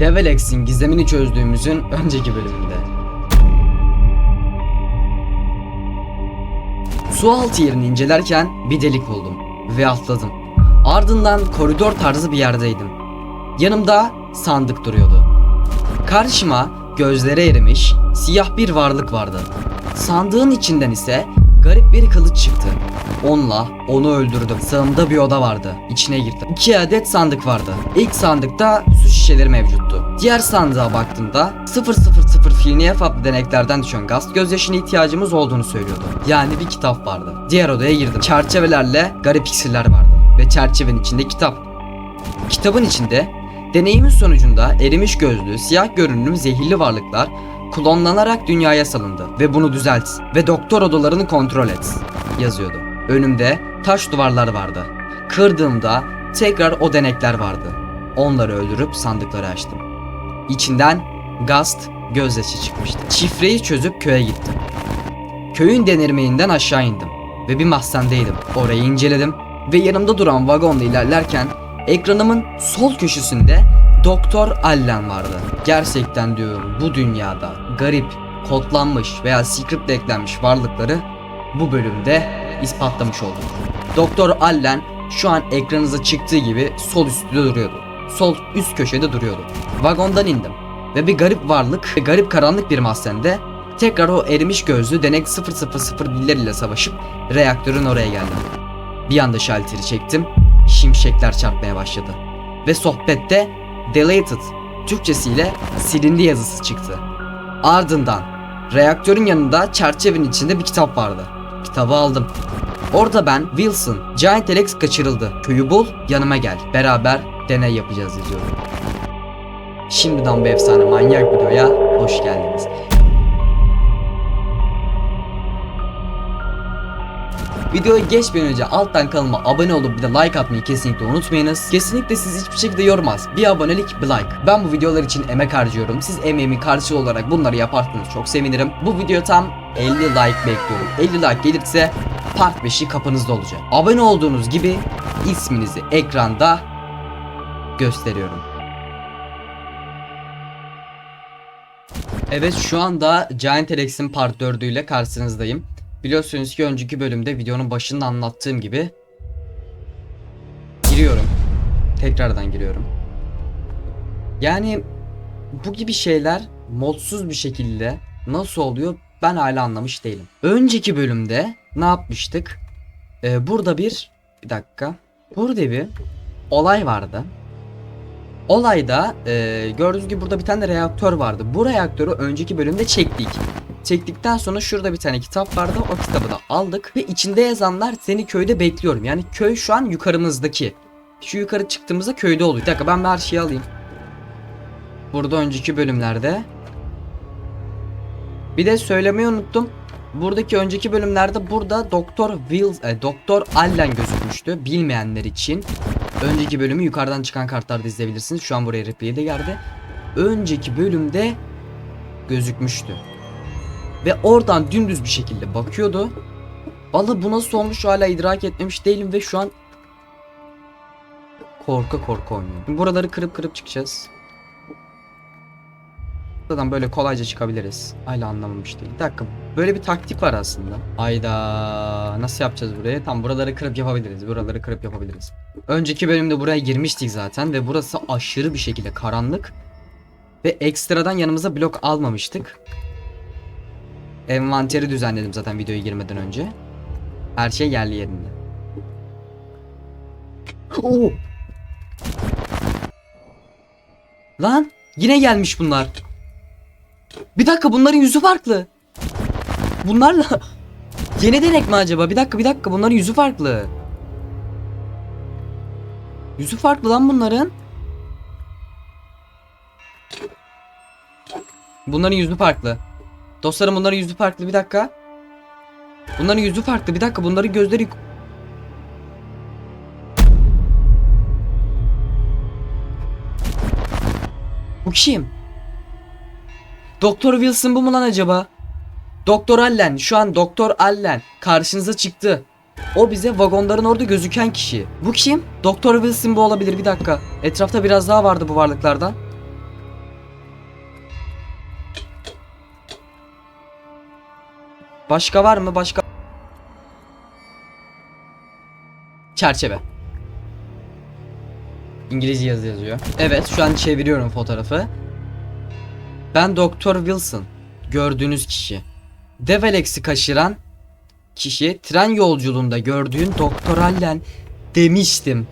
Develex'in gizemini çözdüğümüzün önceki bölümünde. Su altı yerini incelerken bir delik buldum ve atladım. Ardından koridor tarzı bir yerdeydim. Yanımda sandık duruyordu. Karşıma gözleri erimiş siyah bir varlık vardı. Sandığın içinden ise garip bir kılıç çıktı. Onunla onu öldürdüm. Sağımda bir oda vardı. İçine girdim. İki adet sandık vardı. İlk sandıkta su şişeleri mevcuttu. Diğer sandığa baktığımda 000 Filniyef adlı deneklerden düşen gaz gözyaşına ihtiyacımız olduğunu söylüyordu. Yani bir kitap vardı. Diğer odaya girdim. Çerçevelerle garip iksirler vardı. Ve çerçevenin içinde kitap. Kitabın içinde deneyimin sonucunda erimiş gözlü, siyah görünümlü zehirli varlıklar klonlanarak dünyaya salındı ve bunu düzelt ve doktor odalarını kontrol et yazıyordu. Önümde taş duvarlar vardı. Kırdığımda tekrar o denekler vardı. Onları öldürüp sandıkları açtım. İçinden Gast gözyaşı çıkmıştı. Şifreyi çözüp köye gittim. Köyün denirmeyinden aşağı indim ve bir mahzendeydim. Orayı inceledim ve yanımda duran vagonla ilerlerken ekranımın sol köşesinde Doktor Allen vardı. Gerçekten diyorum bu dünyada garip, kodlanmış veya scriptle eklenmiş varlıkları bu bölümde ispatlamış oldum. Doktor Allen şu an ekranınıza çıktığı gibi sol üstte duruyordu. Sol üst köşede duruyordu. Vagondan indim ve bir garip varlık, ve garip karanlık bir mahzende tekrar o erimiş gözlü denek 000 billeriyle savaşıp reaktörün oraya geldim. Bir anda şalteri çektim, şimşekler çarpmaya başladı. Ve sohbette deleted Türkçesiyle silindi yazısı çıktı. Ardından reaktörün yanında çerçevenin içinde bir kitap vardı. Kitabı aldım. Orada ben Wilson, Giant Alex kaçırıldı. Köyü bul, yanıma gel. Beraber deney yapacağız yazıyorum. Şimdiden bu efsane manyak videoya hoş geldiniz. Videoya geçmeden önce alttan kanalıma abone olup bir de like atmayı kesinlikle unutmayınız. Kesinlikle siz hiçbir şekilde yormaz. Bir abonelik, bir like. Ben bu videolar için emek harcıyorum. Siz emeğimin karşılığı olarak bunları yaparsanız çok sevinirim. Bu video tam 50 like bekliyorum. 50 like gelirse part 5'i kapınızda olacak. Abone olduğunuz gibi isminizi ekranda gösteriyorum. Evet şu anda Giant Alex'in part 4'ü ile karşınızdayım. Biliyorsunuz ki önceki bölümde videonun başında anlattığım gibi giriyorum. Tekrardan giriyorum. Yani bu gibi şeyler modsuz bir şekilde nasıl oluyor ben hala anlamış değilim. Önceki bölümde ne yapmıştık? Ee, burada bir bir dakika. Burada bir olay vardı. Olayda e, gördüğünüz gibi burada bir tane reaktör vardı. Bu reaktörü önceki bölümde çektik. Çektikten sonra şurada bir tane kitap vardı. O kitabı da aldık. Ve içinde yazanlar seni köyde bekliyorum. Yani köy şu an yukarımızdaki. Şu yukarı çıktığımızda köyde oluyor. Bir dakika ben bir her şeyi alayım. Burada önceki bölümlerde. Bir de söylemeyi unuttum. Buradaki önceki bölümlerde burada Doktor Will, e, Doktor Allen gözükmüştü. Bilmeyenler için. Önceki bölümü yukarıdan çıkan kartlarda izleyebilirsiniz. Şu an buraya replay de geldi. Önceki bölümde gözükmüştü. Ve oradan dümdüz bir şekilde bakıyordu. Vallahi bu nasıl olmuş hala idrak etmemiş değilim ve şu an korka korka oynuyorum. Buraları kırıp kırıp çıkacağız. Buradan böyle kolayca çıkabiliriz. Hala anlamamış değil. Bir dakika. Böyle bir taktik var aslında. Ayda nasıl yapacağız burayı? Tam buraları kırıp yapabiliriz. Buraları kırıp yapabiliriz. Önceki bölümde buraya girmiştik zaten ve burası aşırı bir şekilde karanlık. Ve ekstradan yanımıza blok almamıştık. Envanteri düzenledim zaten videoya girmeden önce. Her şey yerli yerinde. Oo. Lan yine gelmiş bunlar. Bir dakika bunların yüzü farklı. Bunlarla yeni denek mi acaba? Bir dakika bir dakika bunların yüzü farklı. Yüzü farklı lan bunların. Bunların yüzü farklı. Dostlarım bunların yüzü farklı bir dakika. Bunların yüzü farklı bir dakika bunların gözleri Bu kim? Doktor Wilson bu mu lan acaba? Doktor Allen şu an Doktor Allen karşınıza çıktı. O bize vagonların orada gözüken kişi. Bu kim? Doktor Wilson bu olabilir bir dakika. Etrafta biraz daha vardı bu varlıklardan. Başka var mı? Başka Çerçeve. İngilizce yazı yazıyor. Evet şu an çeviriyorum fotoğrafı. Ben Doktor Wilson. Gördüğünüz kişi. Develex'i kaçıran kişi tren yolculuğunda gördüğün Doktor Allen demiştim.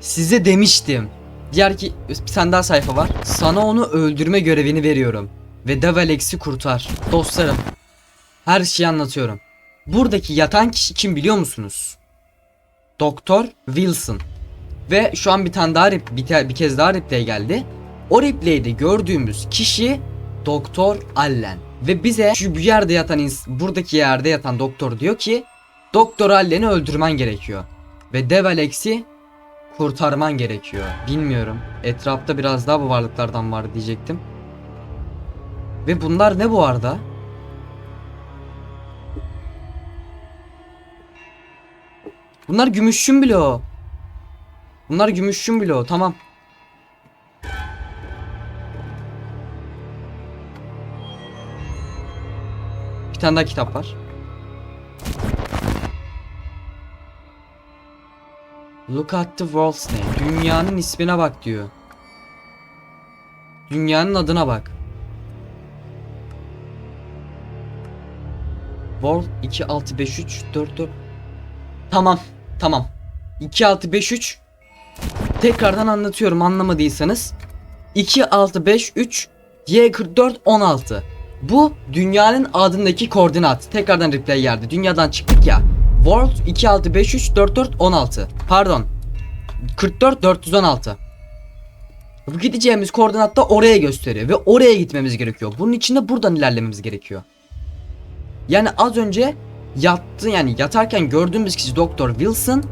Size demiştim. Diğer ki bir tane daha sayfa var. Sana onu öldürme görevini veriyorum. Ve Develex'i kurtar. Dostlarım. Her şeyi anlatıyorum. Buradaki yatan kişi kim biliyor musunuz? Doktor Wilson. Ve şu an bir tane daha bir, bir kez daha replay geldi. O replay'de gördüğümüz kişi Doktor Allen. Ve bize şu bu yerde yatan ins- buradaki yerde yatan doktor diyor ki Doktor Allen'i öldürmen gerekiyor. Ve Dev Alex'i kurtarman gerekiyor. Bilmiyorum. Etrafta biraz daha bu varlıklardan var diyecektim. Ve bunlar ne bu arada? Bunlar gümüşün o. Bunlar gümüşün o. Tamam. Tane daha kitap var. Look at the world's name. Dünyanın ismine bak diyor. Dünyanın adına bak. World 26534 Tamam. Tamam. 2653 Tekrardan anlatıyorum anlamadıysanız. 2653 Y44 16. Bu dünyanın adındaki koordinat. Tekrardan replay geldi. Dünyadan çıktık ya. World 2653 44 16. Pardon. 44 416. Bu gideceğimiz koordinat da oraya gösteriyor ve oraya gitmemiz gerekiyor. Bunun için de buradan ilerlememiz gerekiyor. Yani az önce yattı yani yatarken gördüğümüz kişi Doktor Wilson.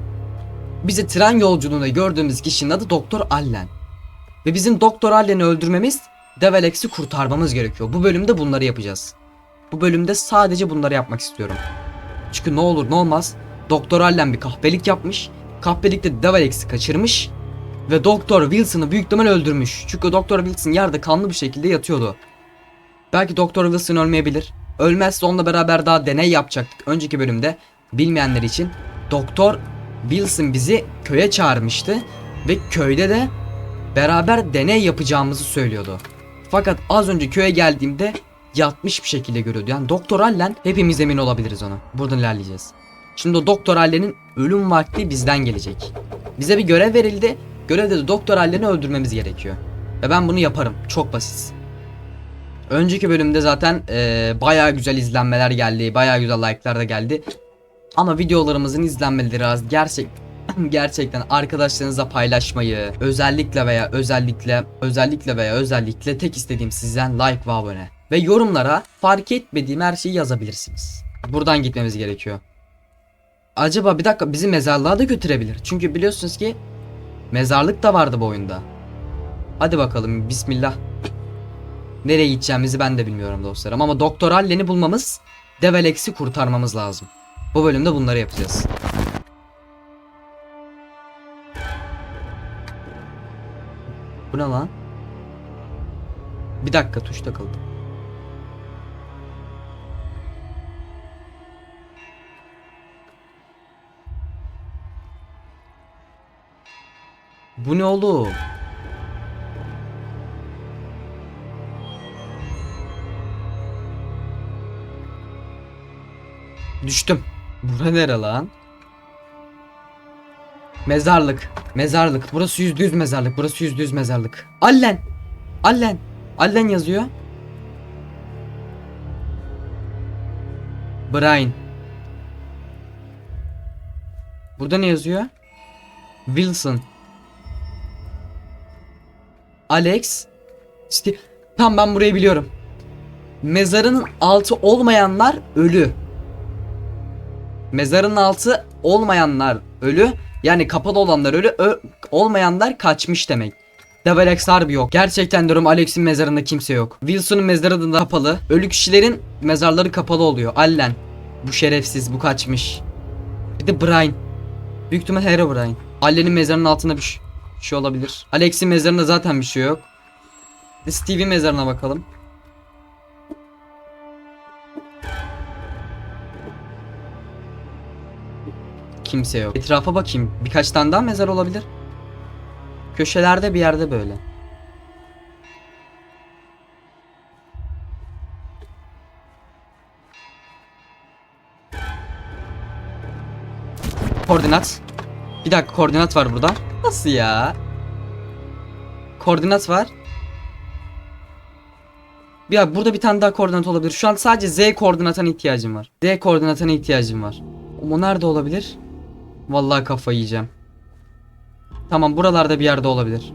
Bizi tren yolculuğunda gördüğümüz kişinin adı Doktor Allen. Ve bizim Doktor Allen'i öldürmemiz Develex'i kurtarmamız gerekiyor. Bu bölümde bunları yapacağız. Bu bölümde sadece bunları yapmak istiyorum. Çünkü ne olur ne olmaz Doktor Allen bir kahpelik yapmış. Kahpelikte Develex'i kaçırmış. Ve Doktor Wilson'ı büyük ihtimal öldürmüş. Çünkü Doktor Wilson yerde kanlı bir şekilde yatıyordu. Belki Doktor Wilson ölmeyebilir. Ölmezse onunla beraber daha deney yapacaktık önceki bölümde. Bilmeyenler için Doktor Wilson bizi köye çağırmıştı ve köyde de beraber deney yapacağımızı söylüyordu. Fakat az önce köye geldiğimde yatmış bir şekilde görüyordu. Yani Doktor Allen hepimiz emin olabiliriz ona. Buradan ilerleyeceğiz. Şimdi o Doktor Allen'in ölüm vakti bizden gelecek. Bize bir görev verildi. Görevde de Doktor Allen'i öldürmemiz gerekiyor. Ve ben bunu yaparım. Çok basit. Önceki bölümde zaten eee bayağı güzel izlenmeler geldi. Bayağı güzel like'lar da geldi. Ama videolarımızın izlenmeleri az. Gerçek gerçekten arkadaşlarınızla paylaşmayı özellikle veya özellikle özellikle veya özellikle tek istediğim sizden like ve abone. Ve yorumlara fark etmediğim her şeyi yazabilirsiniz. Buradan gitmemiz gerekiyor. Acaba bir dakika bizi mezarlığa da götürebilir. Çünkü biliyorsunuz ki mezarlık da vardı bu oyunda. Hadi bakalım bismillah. Nereye gideceğimizi ben de bilmiyorum dostlarım ama Doktor Allen'i bulmamız Develex'i kurtarmamız lazım. Bu bölümde bunları yapacağız. Bu ne lan? Bir dakika tuş takıldı. Bu ne oğlum? Düştüm. Bura nere lan? Mezarlık. Mezarlık. Burası yüzde yüz mezarlık. Burası yüzde yüz mezarlık. Allen. Allen. Allen yazıyor. Brian. Burada ne yazıyor? Wilson. Alex. Steve. Tamam ben burayı biliyorum. Mezarının altı olmayanlar ölü. Mezarın altı olmayanlar ölü. Yani kapalı olanlar ölü. Olmayanlar kaçmış demek. Develex harbi yok. Gerçekten diyorum Alex'in mezarında kimse yok. Wilson'un mezarı da kapalı. Ölü kişilerin mezarları kapalı oluyor. Allen. Bu şerefsiz bu kaçmış. Bir de Brian. Büyük ihtimal Herobrine. Allen'in mezarının altında bir şey, olabilir. Alex'in mezarında zaten bir şey yok. Steve'in mezarına bakalım. Kimse yok. Etrafa bakayım. Birkaç tane daha mezar olabilir. Köşelerde bir yerde böyle. Koordinat. Bir dakika koordinat var burada. Nasıl ya? Koordinat var. Ya burada bir tane daha koordinat olabilir. Şu an sadece Z koordinatına ihtiyacım var. Z koordinatına ihtiyacım var. Ama nerede olabilir? Vallahi kafayı yiyeceğim. Tamam buralarda bir yerde olabilir.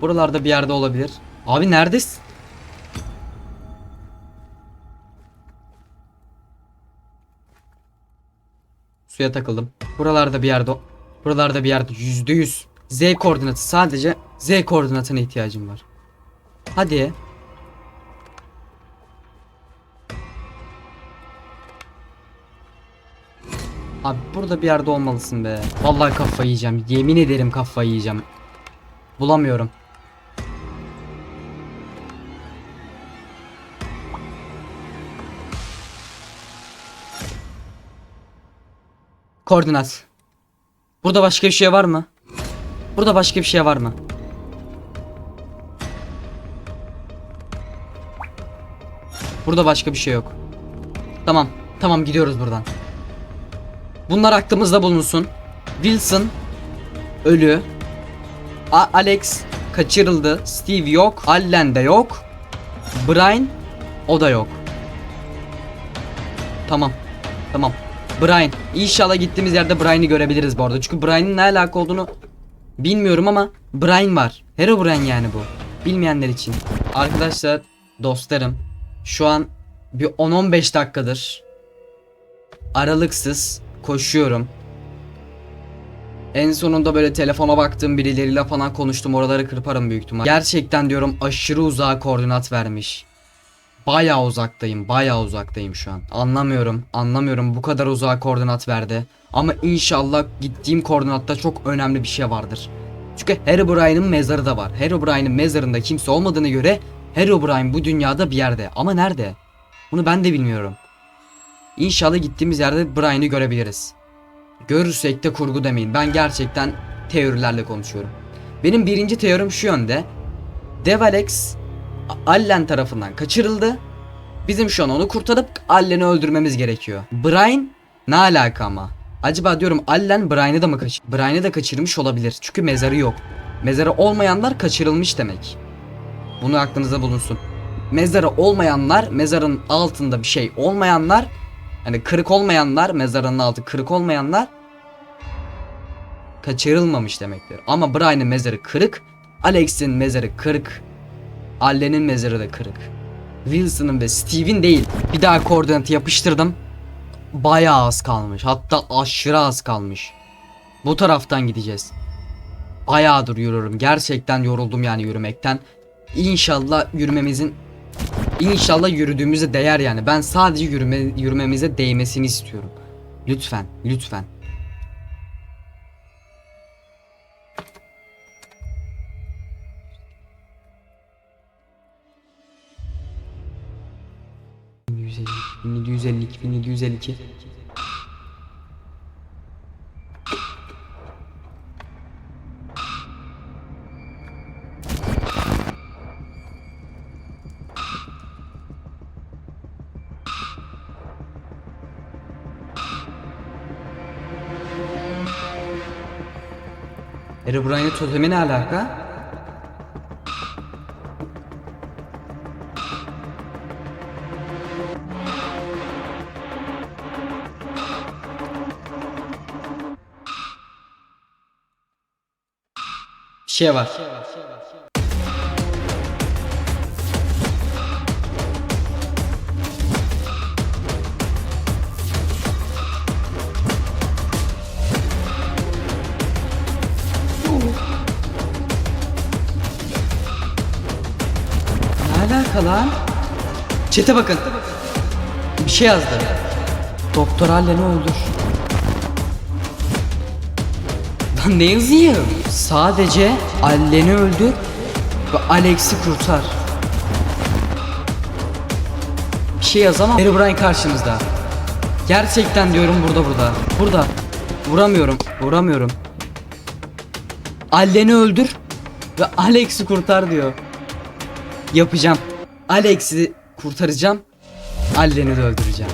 Buralarda bir yerde olabilir. Abi neredesin? Suya takıldım. Buralarda bir yerde Buralarda bir yerde yüzde yüz Z koordinatı sadece Z koordinatına ihtiyacım var. Hadi. Abi burada bir yerde olmalısın be. Vallahi kafayı yiyeceğim. Yemin ederim kafayı yiyeceğim. Bulamıyorum. Koordinat. Burada başka bir şey var mı? Burada başka bir şey var mı? Burada başka bir şey yok. Tamam. Tamam gidiyoruz buradan. Bunlar aklımızda bulunsun. Wilson ölü. A- Alex kaçırıldı. Steve yok. Allen de yok. Brian o da yok. Tamam. Tamam. Brian. İnşallah gittiğimiz yerde Brian'ı görebiliriz bu arada. Çünkü Brian'ın ne alaka olduğunu bilmiyorum ama Brian var. Hero Brian yani bu. Bilmeyenler için. Arkadaşlar, dostlarım. Şu an bir 10-15 dakikadır aralıksız koşuyorum. En sonunda böyle telefona baktım birileriyle falan konuştum oraları kırparım büyük ihtimal. Gerçekten diyorum aşırı uzağa koordinat vermiş. Bayağı uzaktayım, bayağı uzaktayım şu an. Anlamıyorum, anlamıyorum bu kadar uzağa koordinat verdi. Ama inşallah gittiğim koordinatta çok önemli bir şey vardır. Çünkü Herobrine'in mezarı da var. Herobrine'in mezarında kimse olmadığını göre Herobrine bu dünyada bir yerde. Ama nerede? Bunu ben de bilmiyorum. İnşallah gittiğimiz yerde Brian'ı görebiliriz. Görürsek de kurgu demeyin. Ben gerçekten teorilerle konuşuyorum. Benim birinci teorim şu yönde. Devalex Allen tarafından kaçırıldı. Bizim şu an onu kurtarıp Allen'i öldürmemiz gerekiyor. Brian ne alaka ama? Acaba diyorum Allen Brian'ı da mı kaçır? Brian'ı da kaçırmış olabilir. Çünkü mezarı yok. Mezarı olmayanlar kaçırılmış demek. Bunu aklınızda bulunsun. Mezarı olmayanlar, mezarın altında bir şey olmayanlar, hani kırık olmayanlar, mezarın altı kırık olmayanlar kaçırılmamış demektir. Ama Brian'ın mezarı kırık, Alex'in mezarı kırık, Allen'in mezarı da kırık. Wilson'ın ve Steve'in değil. Bir daha koordinatı yapıştırdım. Bayağı az kalmış. Hatta aşırı az kalmış. Bu taraftan gideceğiz. Bayağıdır yürüyorum. Gerçekten yoruldum yani yürümekten. İnşallah yürümemizin İnşallah yürüdüğümüze değer yani. Ben sadece yürüme, yürümemize değmesini istiyorum. Lütfen, lütfen. bin 1752 1752 Erebrine totemi ne alaka? Bir şey var. Bir şey var. Alaka? Çete bakın. Bir şey yazdı. Doktor Allen'i öldür. Lan ne yazıyor? Sadece Allen'i öldür ve Alex'i kurtar. Bir şey yazamam. Herobrine karşımızda. Gerçekten diyorum burada burada. Burada. Vuramıyorum. Vuramıyorum. Allen'i öldür ve Alex'i kurtar diyor. Yapacağım. Alex'i kurtaracağım. Allen'i de öldüreceğim.